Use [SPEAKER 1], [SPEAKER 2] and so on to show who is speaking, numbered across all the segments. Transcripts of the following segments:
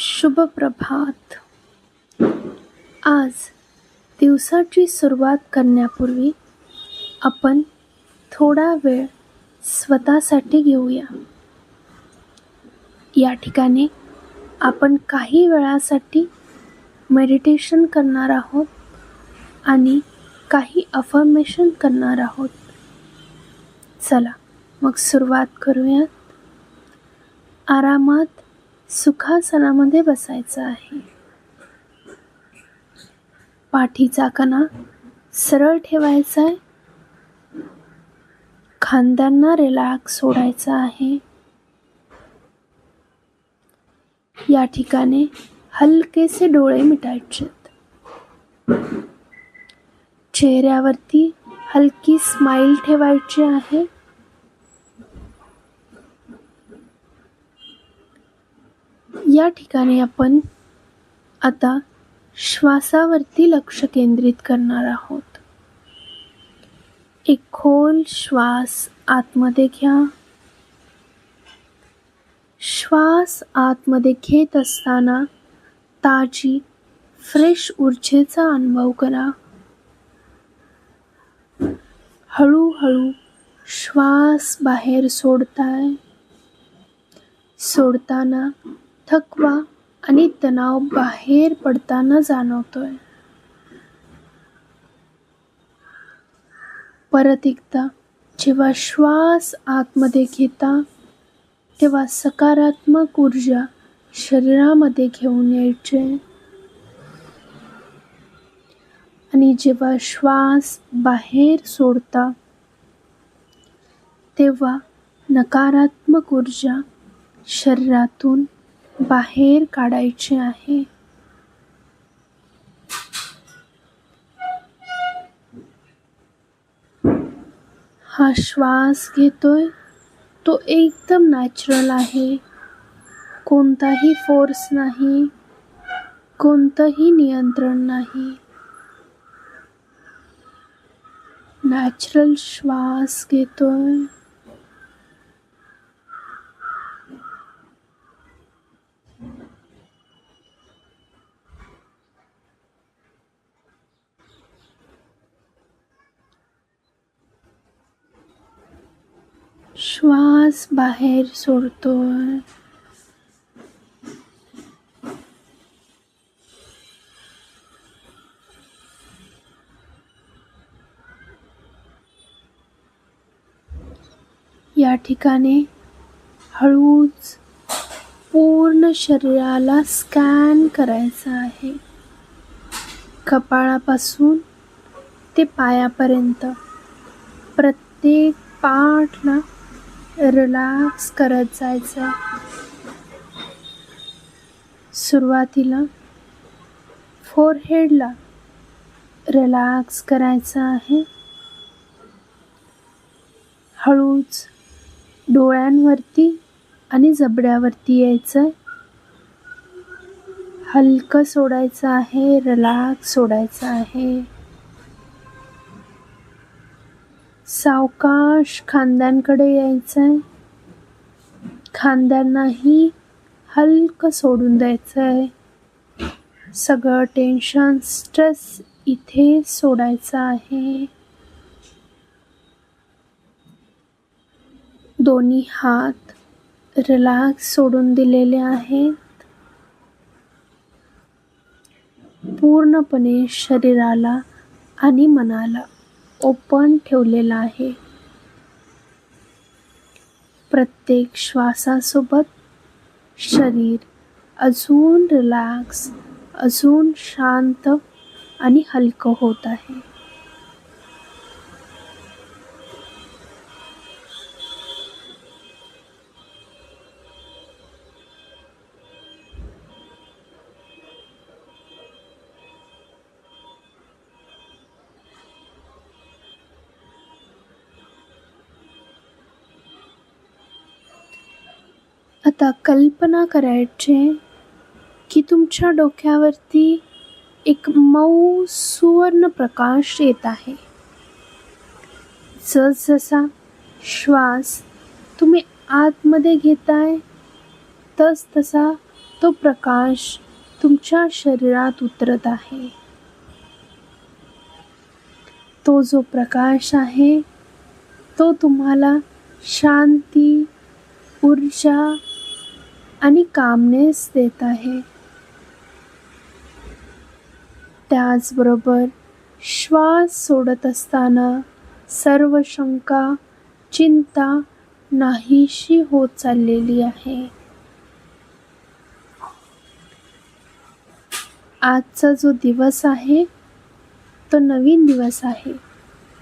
[SPEAKER 1] शुभ प्रभात. आज दिवसाची सुरुवात करण्यापूर्वी आपण थोडा वेळ स्वतःसाठी घेऊया. या ठिकाणी आपण काही वेळासाठी मेडिटेशन करणार आहोत आणि काही अफर्मेशन करणार आहोत. चला मग सुरुवात करूयात. आरामात सुखासनामध्ये बसायचं आहे. पाठीचा कणा सरळ ठेवायचा आहे. खांद्यांना रिलॅक्स सोडायचा आहे. या ठिकाणी हलकेसे डोळे मिटायचे चेहऱ्यावरती हलकी स्माइल ठेवायची आहे. या ठिकाणी आपण आता श्वासावरती लक्ष केंद्रित करणार आहोत. एक खोल श्वास आतमध्ये घ्या. श्वास आतमध्ये घेत असताना ताजी फ्रेश ऊर्जेचा अनुभव करा. हळूहळू श्वास बाहेर सोडताय. सोडताना थकवा आणि तणाव बाहेर पडताना जाणवतोय. परत एकदा जेव्हा श्वास आतमध्ये घेता तेव्हा सकारात्मक ऊर्जा शरीरामध्ये घेऊन यायचे. आणि जेव्हा श्वास बाहेर सोडता तेव्हा नकारात्मक ऊर्जा शरीरातून बाहेर काढायची आहे. हा श्वास घेतोय. तो एकदम नॅचरल आहे. कोणताही फोर्स नाही. कोणतंही नियंत्रण नाही. नॅचरल श्वास घेतोय. श्वास बाहेर सोडतोय. या ठिकाणी हळूच पूर्ण शरीराला स्कॅन करायचं आहे. कपाळापासून ते पायापर्यंत. प्रत्येक पाठला रिलॅक्स करत जायचं. सुरुवातीला फोरहेडला रिलॅक्स करायचं आहे. हळूच डोळ्यांवरती आणि जबड्यावरती यायचं आहे. हलकं सोडायचं आहे रिलॅक्स सोडायचं आहे. सावकाश खांद्यांकडे यायचं आहे खांद्यांनाही हलकं सोडून द्यायचं आहे सगळं टेन्शन स्ट्रेस इथे सोडायचं आहे. दोन्ही हात रिलॅक्स सोडून दिलेले आहेत. पूर्णपणे शरीराला आणि मनाला ओपन ठेवलेला आहे. प्रत्येक श्वासासोबत शरीर अजून रिलॅक्स अजून शांत आणि हलकं होत आहे. आता कल्पना करायचे की तुमच्या डोक्यावरती एक मऊ सुवर्ण प्रकाश येत आहे. जसजसा श्वास तुम्ही आतमध्ये घेताय तस तसा तो प्रकाश तुमच्या शरीरात उतरत आहे. तो जो प्रकाश आहे तो तुम्हाला शांती ऊर्जा आणि कामनेस देत आहे. त्याचबरोबर श्वास सोडत असताना सर्व शंका चिंता नाहीशी होत चाललेली आहे. आजचा जो दिवस आहे तो नवीन दिवस आहे.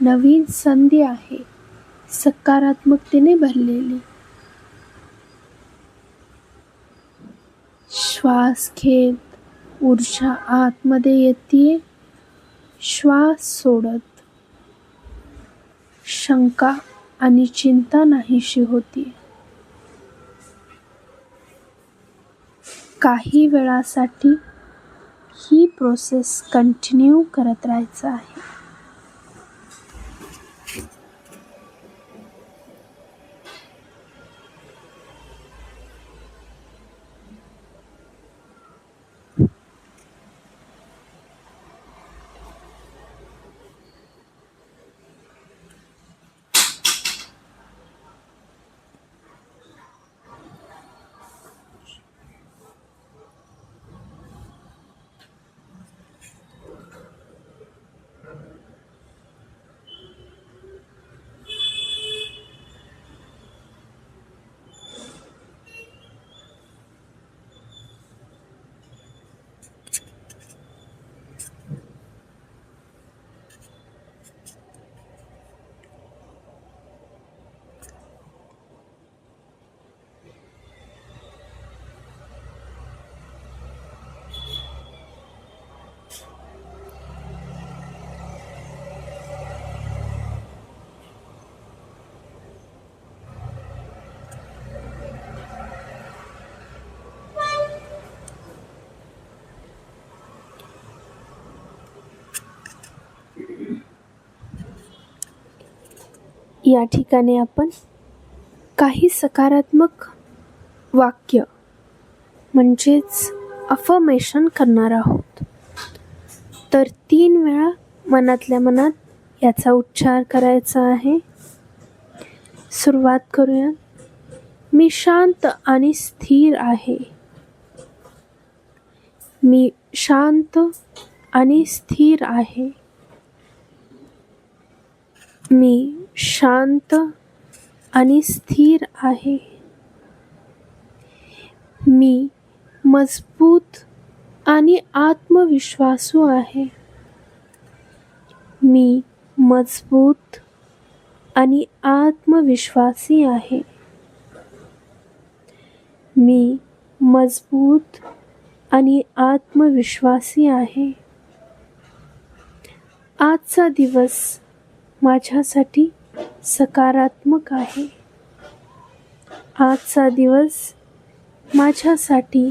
[SPEAKER 1] नवीन संधी आहे. सकारात्मकतेने भरलेली. श्वास घेत ऊर्जा आतमध्ये येते श्वास सोडत. शंका आणि चिंता नाहीशी होती. काही वेळासाठी ही प्रोसेस कंटिन्यू करत राहायचं आहे. या ठिकाणी आपण काही सकारात्मक वाक्य म्हणजेच अफर्मेशन करणार आहोत. तर तीन वेळा मनातल्या मनात याचा उच्चार करायचा आहे. सुरुवात करूया. मी शांत आणि स्थिर आहे. मी शांत आणि स्थिर आहे. मी शांत आणि स्थिर आहे. मी मजबूत आणि आत्मविश्वासू आहे. मी मजबूत आणि आत्मविश्वासी आहे. मी मजबूत आणि आत्मविश्वासी आहे. आजचा दिवस माझ्यासाठी सकारात्मक आहे. आजचा दिवस माझ्यासाठी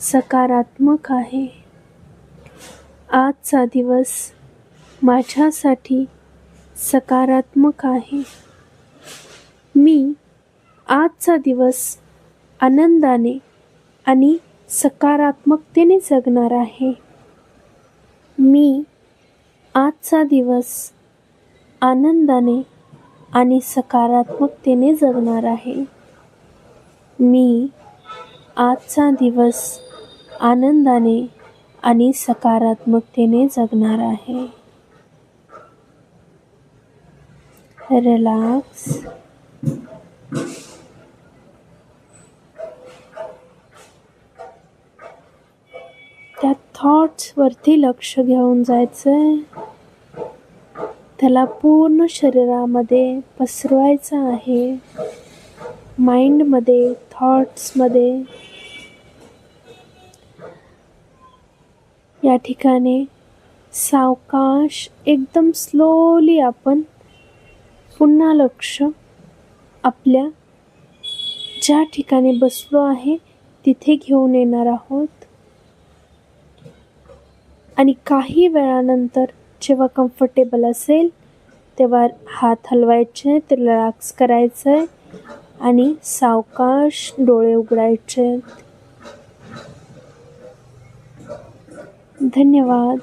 [SPEAKER 1] सकारात्मक आहे. आजचा दिवस माझ्यासाठी सकारात्मक आहे. मी आजचा दिवस आनंदाने आणि सकारात्मकतेने जगणार आहे. मी आजचा दिवस आनंदाने आणि सकारात्मकतेने जगणार आहे. मी आजचा दिवस आनंदाने आणि सकारात्मकतेने जगणार आहे. रिलॅक्स. त्या थॉट्सवरती लक्ष घेऊन जायचं आहे त्याला पूर्ण शरीरामध्ये पसरवायचं आहे. माइंडमध्ये थॉट्समध्ये. या ठिकाणी सावकाश एकदम स्लोली आपण पुन्हा लक्ष आपल्या ज्या ठिकाणी बसलो आहे तिथे घेऊन येणार आहोत. आणि काही वेळानंतर जेव्हा कम्फर्टेबल असेल तेव्हा हात हलवायचे ते रिलॅक्स करायचं आहे आणि सावकाश डोळे उघडायचे. धन्यवाद.